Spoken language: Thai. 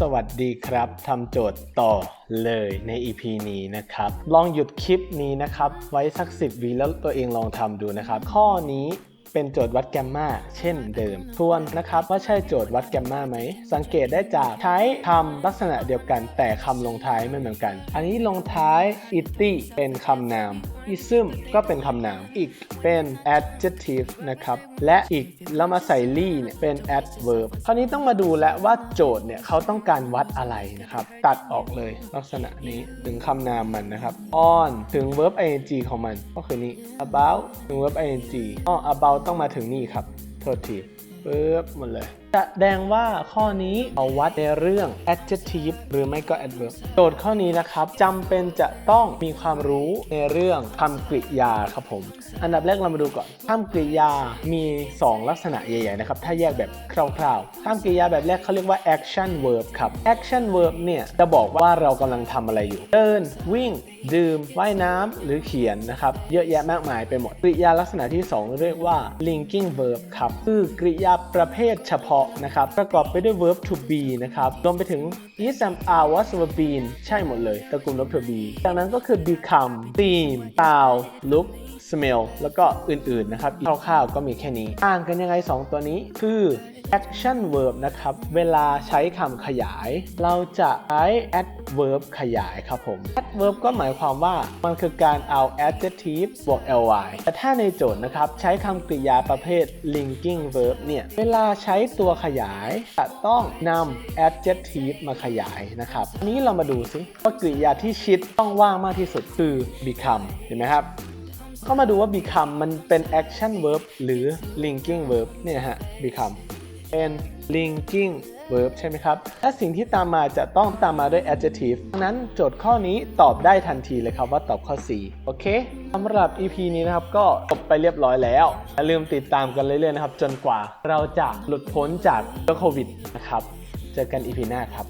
สวัสดีครับทำโจทย์ต่อเลยใน EP นี้นะครับ ลองหยุดคลิปนี้นะครับ ไว้สัก 10วิแล้วตัวเองลองทำดูนะครับ ข้อนี้ เป็นโจทย์วัดแกมมาเช่นเดิม ทวนนะครับว่าใช่โจทย์วัดแกมมาไหม สังเกตได้จากใช้คำลักษณะเดียวกัน แต่คำลงท้ายไม่เหมือนกัน อันนี้ลงท้าย itty เป็นคำนาม ism ก็เป็นคำนาม อีกเป็น adjective นะครับ และอีกแล้วมาใส่ลี่เนี่ยเป็น adverb คราวนี้ต้องมาดูแล้วว่าโจทย์เนี่ยเขาต้องการวัดอะไรนะครับ ตัดออกเลยลักษณะนี้ถึงคำนามมันนะครับ on ถึง verb ing ของมัน ก็คือนี่ about ถึง verb ing อ๋อ about ต้องมาถึงนี่ครับ โทษทีปึ๊บหมดเลย แสดงว่าข้อนี้เอาวัดในเรื่อง adjective หรือไม่ก็ adverb โจทย์ข้อนี้นะครับจำเป็นจะต้องมีความรู้ในเรื่องคำกริยาครับผม อันดับแรกเรามาดูก่อนคำกริยามี 2 ลักษณะใหญ่ๆนะครับ ถ้าแยกแบบคร่าวๆคำกริยาแบบแรกเขาเรียกว่า action verb ครับ action verb เนี่ยจะบอกว่าเรากำลังทำอะไรอยู่ เดิน วิ่ง ดื่ม ว่ายน้ำหรือเขียนนะครับเยอะแยะมากมายไปหมดกริยาลักษณะที่ 2 เรียกว่า linking verb ครับคือกริยาประเภทเฉพาะนะครับ ประกอบไปด้วย verb to be นะครับ รวมไปถึง is am are was were been ใช่หมดเลยตระกูล verb to be จากนั้นก็คือ become seem sound look smell แล้วก็อื่น ๆ นะครับคร่าวๆก็มีแค่นี้ ต่างกันยังไง 2 ตัวนี้คือ action verb นะครับ เวลาใช้คำขยาย เราจะใช้ verb ขยายครับผม adverb ก็หมายความว่ามันคือการเอา adjective บวก ly แต่ถ้าในโจทย์นะครับ ใช้คำกริยาประเภท linking verb เนี่ย เวลาใช้ตัวขยายจะต้องนำ adjective มาขยายนะครับนนี้เรามาดูซิว่ากริยาที่ชิดต้องว่างมากที่สุดคือ become เห็นไหมครับก็มาดูว่า become มันเป็น action verb หรือ linking verb เนี่ยฮะ become เป็น linking verb ใช่ไหมครับ และสิ่งที่ตามมาจะต้องตามมาด้วย adjective ดังนั้นโจทย์ข้อนี้ตอบได้ทันทีเลยครับว่าตอบข้อ 4 โอเคสำหรับ EP นี้นะครับก็จบไปเรียบร้อยแล้วอย่าลืมติดตามกันเรื่อยๆนะครับ จนกว่าเราจะหลุดพ้นจากเชื้อโควิดนะครับ เจอกัน EP หน้าครับ